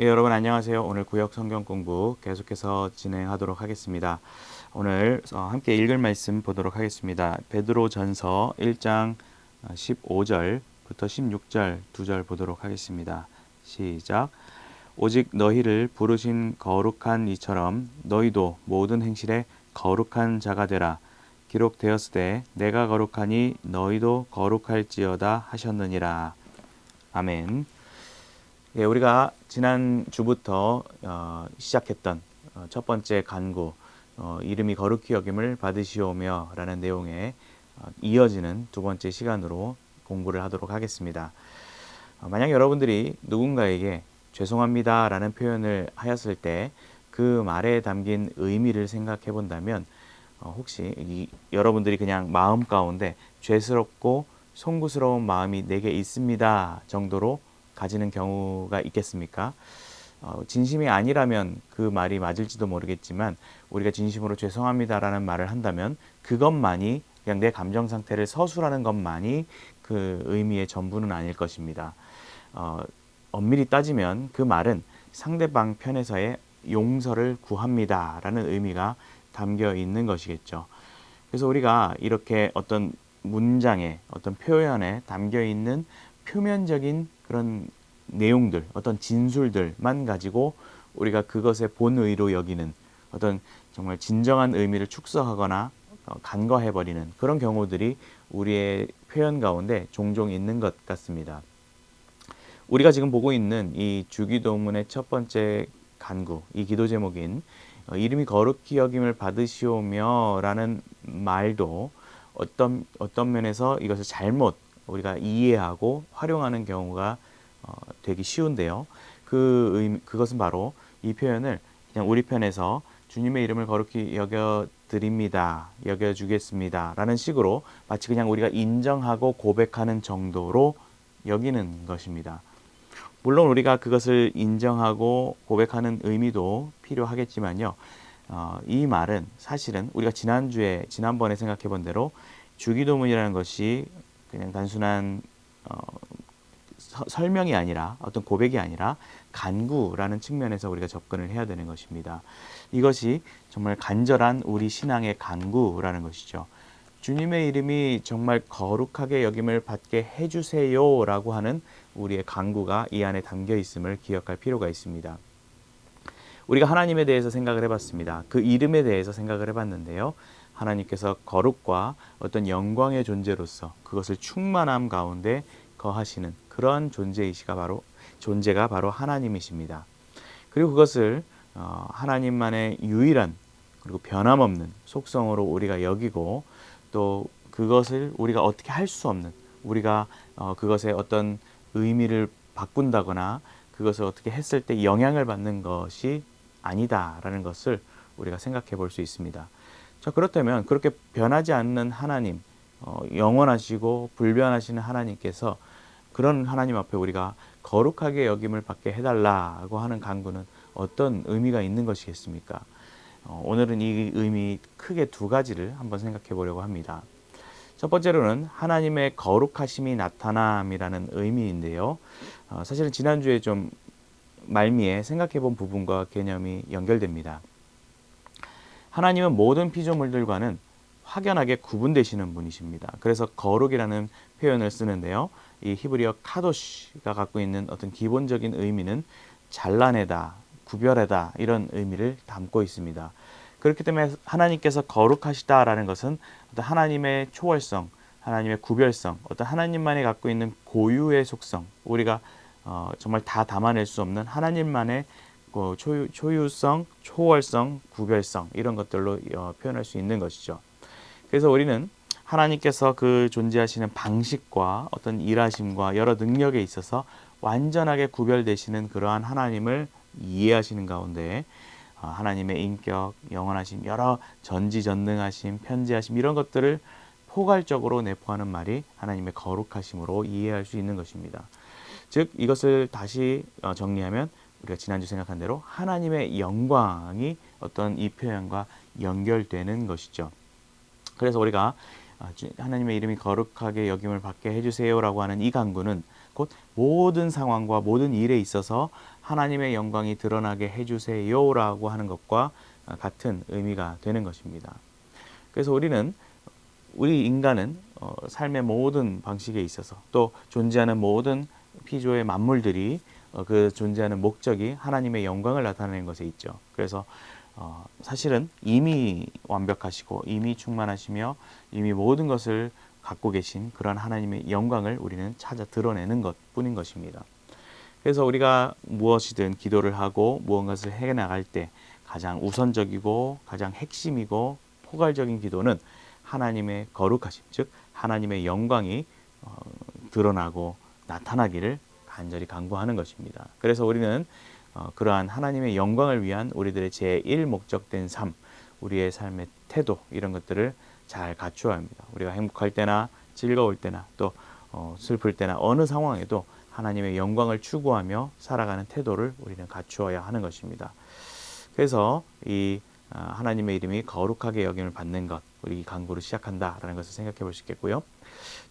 예, 여러분 안녕하세요. 오늘 구역 성경 공부 계속해서 진행하도록 하겠습니다. 오늘 어, 함께 읽을 말씀 보도록 하겠습니다. 베드로 전서 1장 15절부터 16절 두 절 보도록 하겠습니다. 시작. 오직 너희를 부르신 거룩한 이처럼 너희도 모든 행실에 거룩한 자가 되라. 기록되었으되 내가 거룩하니 너희도 거룩할지어다 하셨느니라. 아멘. 예, 우리가 지난 주부터 어, 시작했던 어, 첫 번째 간구 어, 이름이 거룩히 여김을 받으시오며라는 내용에 어, 이어지는 두 번째 시간으로 공부를 하도록 하겠습니다. 어, 만약 여러분들이 누군가에게 죄송합니다라는 표현을 하였을 때 그 말에 담긴 의미를 생각해 본다면 어, 혹시 이, 여러분들이 그냥 마음 가운데 죄스럽고 송구스러운 마음이 내게 있습니다 정도로 가지는 경우가 있겠습니까? 어, 진심이 아니라면 그 말이 맞을지도 모르겠지만 우리가 진심으로 죄송합니다라는 말을 한다면 그것만이 그냥 내 감정 상태를 서술하는 것만이 그 의미의 전부는 아닐 것입니다. 어, 엄밀히 따지면 그 말은 상대방 편에서의 용서를 구합니다라는 의미가 담겨 있는 것이겠죠. 그래서 우리가 이렇게 어떤 문장에 어떤 표현에 담겨 있는 표면적인 그런 내용들, 어떤 진술들만 가지고 우리가 그것의 본의로 여기는 어떤 정말 진정한 의미를 축소하거나 어, 간과해버리는 그런 경우들이 우리의 표현 가운데 종종 있는 것 같습니다. 우리가 지금 보고 있는 이 주기도문의 첫 번째 간구, 이 기도 제목인 어, 이름이 거룩히 여김을 받으시오며라는 말도 어떤 어떤 면에서 이것을 잘못 우리가 이해하고 활용하는 경우가 어, 되기 쉬운데요. 그 의미, 그것은 바로 이 표현을 그냥 우리 편에서 주님의 이름을 거룩히 여겨 드립니다. 여겨 주겠습니다. 라는 식으로 마치 그냥 우리가 인정하고 고백하는 정도로 여기는 것입니다. 물론 우리가 그것을 인정하고 고백하는 의미도 필요하겠지만요. 어, 이 말은 사실은 우리가 지난주에 지난번에 생각해 본 대로 주기도문이라는 것이 그냥 단순한 어, 서, 설명이 아니라 어떤 고백이 아니라 간구라는 측면에서 우리가 접근을 해야 되는 것입니다. 이것이 정말 간절한 우리 신앙의 간구라는 것이죠. 주님의 이름이 정말 거룩하게 여김을 받게 해주세요라고 하는 우리의 간구가 이 안에 담겨 있음을 기억할 필요가 있습니다. 우리가 하나님에 대해서 생각을 해봤습니다. 그 이름에 대해서 생각을 해봤는데요. 하나님께서 거룩과 어떤 영광의 존재로서 그것을 충만함 가운데 거하시는 그런 존재이시가 바로 존재가 바로 하나님이십니다. 그리고 그것을 어, 하나님만의 유일한 그리고 변함없는 속성으로 우리가 여기고 또 그것을 우리가 어떻게 할 수 없는 우리가 어, 그것의 어떤 의미를 바꾼다거나 그것을 어떻게 했을 때 영향을 받는 것이 아니다라는 것을 우리가 생각해 볼 수 있습니다. 자, 그렇다면 그렇게 변하지 않는 하나님, 어, 영원하시고 불변하시는 하나님께서 그런 하나님 앞에 우리가 거룩하게 여김을 받게 해달라고 하는 간구는 어떤 의미가 있는 것이겠습니까? 어, 오늘은 이 의미 크게 두 가지를 한번 생각해 보려고 합니다. 첫 번째로는 하나님의 거룩하심이 나타남이라는 의미인데요. 어, 사실은 지난주에 좀 말미에 생각해 본 부분과 개념이 연결됩니다. 하나님은 모든 피조물들과는 확연하게 구분되시는 분이십니다. 그래서 거룩이라는 표현을 쓰는데요. 이 히브리어 카도시가 갖고 있는 어떤 기본적인 의미는 잘라내다, 구별하다 이런 의미를 담고 있습니다. 그렇기 때문에 하나님께서 거룩하시다라는 것은 어떤 하나님의 초월성, 하나님의 구별성, 어떤 하나님만이 갖고 있는 고유의 속성, 우리가 어, 정말 다 담아낼 수 없는 하나님만의 그 초유, 초유성, 초월성, 구별성 이런 것들로 어, 표현할 수 있는 것이죠. 그래서 우리는 하나님께서 그 존재하시는 방식과 어떤 일하심과 여러 능력에 있어서 완전하게 구별되시는 그러한 하나님을 이해하시는 가운데 어, 하나님의 인격, 영원하심, 여러 전지전능하심, 편지하심 이런 것들을 포괄적으로 내포하는 말이 하나님의 거룩하심으로 이해할 수 있는 것입니다. 즉 이것을 다시 어, 정리하면 우리가 지난주 생각한 대로 하나님의 영광이 어떤 이 표현과 연결되는 것이죠. 그래서 우리가 아, 주- 하나님의 이름이 거룩하게 여김을 받게 해주세요라고 하는 이 간구는 곧 모든 상황과 모든 일에 있어서 하나님의 영광이 드러나게 해주세요라고 하는 것과 아, 같은 의미가 되는 것입니다. 그래서 우리는 우리 인간은 어, 삶의 모든 방식에 있어서 또 존재하는 모든 피조의 만물들이 어, 그 존재하는 목적이 하나님의 영광을 나타내는 것에 있죠. 그래서 어, 사실은 이미 완벽하시고 이미 충만하시며 이미 모든 것을 갖고 계신 그런 하나님의 영광을 우리는 찾아 드러내는 것 뿐인 것입니다. 그래서 우리가 무엇이든 기도를 하고 무언가를 해 나갈 때 가장 우선적이고 가장 핵심이고 포괄적인 기도는 하나님의 거룩하심, 즉 하나님의 영광이 어, 드러나고 나타나기를 간절히 간구하는 것입니다. 그래서 우리는 어, 그러한 하나님의 영광을 위한 우리들의 제1 목적된 삶, 우리의 삶의 태도 이런 것들을 잘 갖추어야 합니다. 우리가 행복할 때나 즐거울 때나 또 어, 슬플 때나 어느 상황에도 하나님의 영광을 추구하며 살아가는 태도를 우리는 갖추어야 하는 것입니다. 그래서 이 아, 하나님의 이름이 거룩하게 여김을 받는 것, 우리 이 강구를 시작한다라는 것을 생각해 볼 수 있겠고요.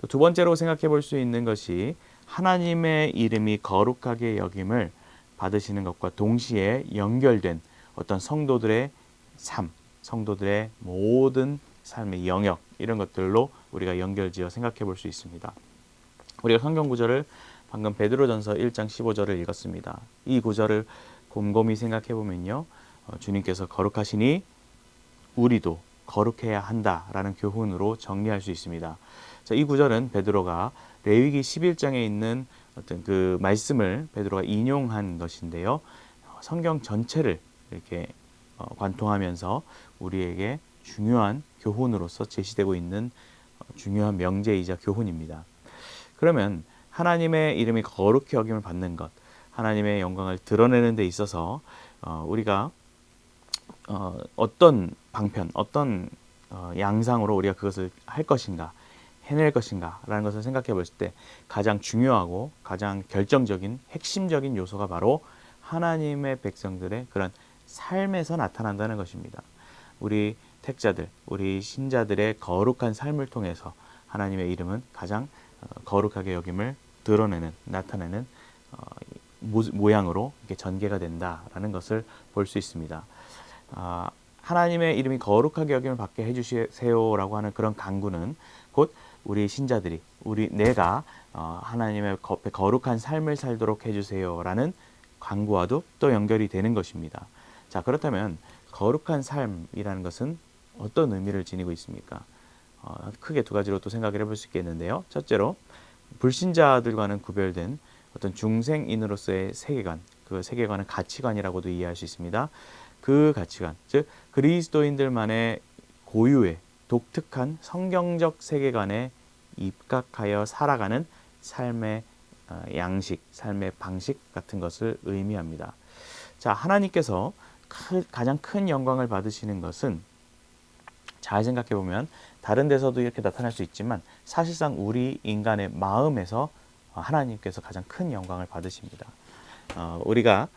또 두 번째로 생각해 볼 수 있는 것이 하나님의 이름이 거룩하게 여김을 받으시는 것과 동시에 연결된 어떤 성도들의 삶, 성도들의 모든 삶의 영역 이런 것들로 우리가 연결지어 생각해 볼 수 있습니다. 우리가 성경 구절을 방금 베드로전서 1장 15절을 읽었습니다. 이 구절을 곰곰이 생각해 보면요. 어, 주님께서 거룩하시니 우리도 거룩해야 한다라는 교훈으로 정리할 수 있습니다. 자, 이 구절은 베드로가 레위기 11장에 있는 어떤 그 말씀을 베드로가 인용한 것인데요. 어, 성경 전체를 이렇게 어, 관통하면서 우리에게 중요한 교훈으로서 제시되고 있는 어, 중요한 명제이자 교훈입니다. 그러면 하나님의 이름이 거룩히 여김을 받는 것, 하나님의 영광을 드러내는 데 있어서 어, 우리가 어, 어떤 방편, 어떤 어, 양상으로 우리가 그것을 할 것인가, 해낼 것인가라는 것을 생각해 볼때 가장 중요하고 가장 결정적인 핵심적인 요소가 바로 하나님의 백성들의 그런 삶에서 나타난다는 것입니다. 우리 택자들, 우리 신자들의 거룩한 삶을 통해서 하나님의 이름은 가장 어, 거룩하게 여김을 드러내는, 나타내는 어, 모- 모양으로 이렇게 전개가 된다라는 것을 볼 수 있습니다. 아, 하나님의 이름이 거룩하게 여김을 받게 해주세요라고 하는 그런 강구는 곧 우리 신자들이 우리 내가 어, 하나님의 거- 거룩한 삶을 살도록 해주세요라는 강구와도 또 연결이 되는 것입니다. 자 그렇다면 거룩한 삶이라는 것은 어떤 의미를 지니고 있습니까? 어, 크게 두 가지로 또 생각을 해볼 수 있겠는데요. 첫째로 불신자들과는 구별된 어떤 중생인으로서의 세계관, 그 세계관은 가치관이라고도 이해할 수 있습니다. 그 가치관, 즉 그리스도인들만의 고유의 독특한 성경적 세계관에 입각하여 살아가는 삶의 어, 양식, 삶의 방식 같은 것을 의미합니다. 자, 하나님께서 크- 가장 큰 영광을 받으시는 것은 잘 생각해 보면 다른 데서도 이렇게 나타날 수 있지만 사실상 우리 인간의 마음에서 어, 하나님께서 가장 큰 영광을 받으십니다. 어, 우리가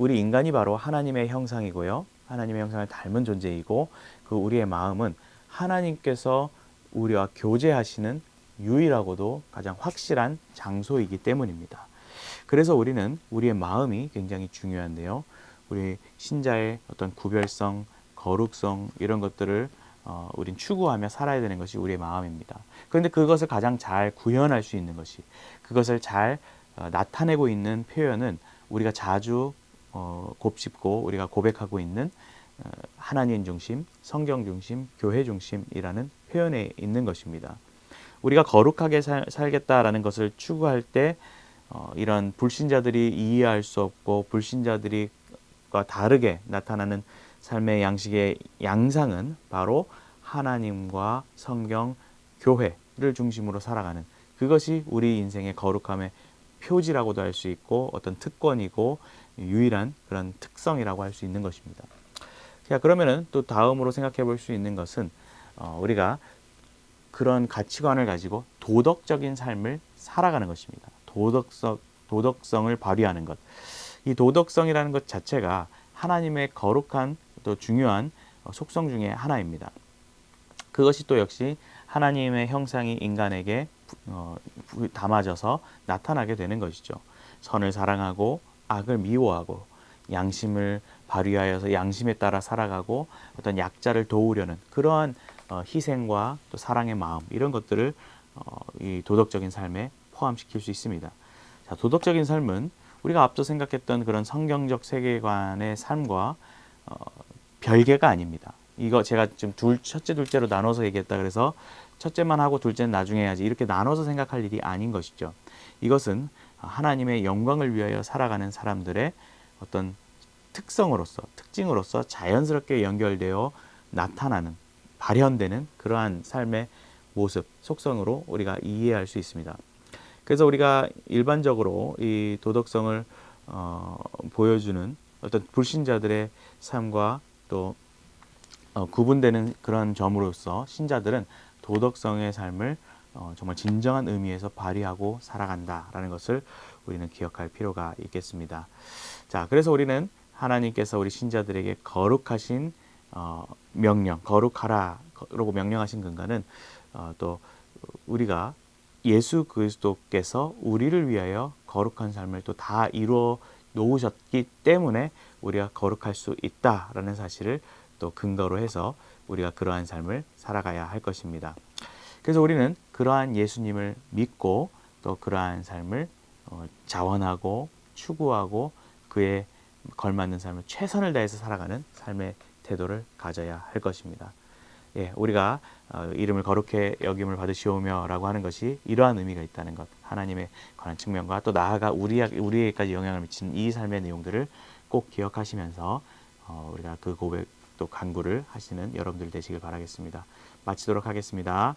우리 인간이 바로 하나님의 형상이고요. 하나님의 형상을 닮은 존재이고 그 우리의 마음은 하나님께서 우리와 교제하시는 유일하고도 가장 확실한 장소이기 때문입니다. 그래서 우리는 우리의 마음이 굉장히 중요한데요. 우리 신자의 어떤 구별성, 거룩성 이런 것들을 어, 우린 추구하며 살아야 되는 것이 우리의 마음입니다. 그런데 그것을 가장 잘 구현할 수 있는 것이 그것을 잘 어, 나타내고 있는 표현은 우리가 자주 어, 곱씹고 우리가 고백하고 있는 어, 하나님 중심, 성경 중심, 교회 중심이라는 표현에 있는 것입니다. 우리가 거룩하게 살, 살겠다라는 것을 추구할 때 어, 이런 불신자들이 이해할 수 없고 불신자들이과 다르게 나타나는 삶의 양식의 양상은 바로 하나님과 성경, 교회를 중심으로 살아가는 그것이 우리 인생의 거룩함의 표지라고도 할 수 있고 어떤 특권이고 유일한 그런 특성이라고 할 수 있는 것입니다. 자 그러면은 또 다음으로 생각해 볼 수 있는 것은 어, 우리가 그런 가치관을 가지고 도덕적인 삶을 살아가는 것입니다. 도덕성 도덕성을 발휘하는 것. 이 도덕성이라는 것 자체가 하나님의 거룩한 또 중요한 어, 속성 중에 하나입니다. 그것이 또 역시 하나님의 형상이 인간에게 어, 담아져서 나타나게 되는 것이죠. 선을 사랑하고 악을 미워하고 양심을 발휘하여서 양심에 따라 살아가고 어떤 약자를 도우려는 그러한 어, 희생과 또 사랑의 마음 이런 것들을 어, 이 도덕적인 삶에 포함시킬 수 있습니다. 자, 도덕적인 삶은 우리가 앞서 생각했던 그런 성경적 세계관의 삶과 어, 별개가 아닙니다. 이거 제가 지금 둘 첫째 둘째로 나눠서 얘기했다 그래서 첫째만 하고 둘째는 나중에 해야지 이렇게 나눠서 생각할 일이 아닌 것이죠. 이것은 하나님의 영광을 위하여 살아가는 사람들의 어떤 특성으로서 특징으로서 자연스럽게 연결되어 나타나는 발현되는 그러한 삶의 모습 속성으로 우리가 이해할 수 있습니다. 그래서 우리가 일반적으로 이 도덕성을 어, 보여주는 어떤 불신자들의 삶과 또 어, 구분되는 그런 점으로서 신자들은 도덕성의 삶을 어, 정말 진정한 의미에서 발휘하고 살아간다라는 것을 우리는 기억할 필요가 있겠습니다. 자, 그래서 우리는 하나님께서 우리 신자들에게 거룩하신 어, 명령, 거룩하라라고 명령하신 근거는 어, 또 우리가 예수 그리스도께서 우리를 위하여 거룩한 삶을 또 다 이루어 놓으셨기 때문에 우리가 거룩할 수 있다라는 사실을 또 근거로 해서 우리가 그러한 삶을 살아가야 할 것입니다. 그래서 우리는 그러한 예수님을 믿고 또 그러한 삶을 어, 자원하고 추구하고 그에 걸맞는 삶을 최선을 다해서 살아가는 삶의 태도를 가져야 할 것입니다. 예, 우리가 어, 이름을 거룩해 여김을 받으시오며라고 하는 것이 이러한 의미가 있다는 것, 하나님의 관한 측면과 또 나아가 우리 우리에게까지 영향을 미치는 이 삶의 내용들을 꼭 기억하시면서 어, 우리가 그 고백 또 간구를 하시는 여러분들 되시길 바라겠습니다. 마치도록 하겠습니다.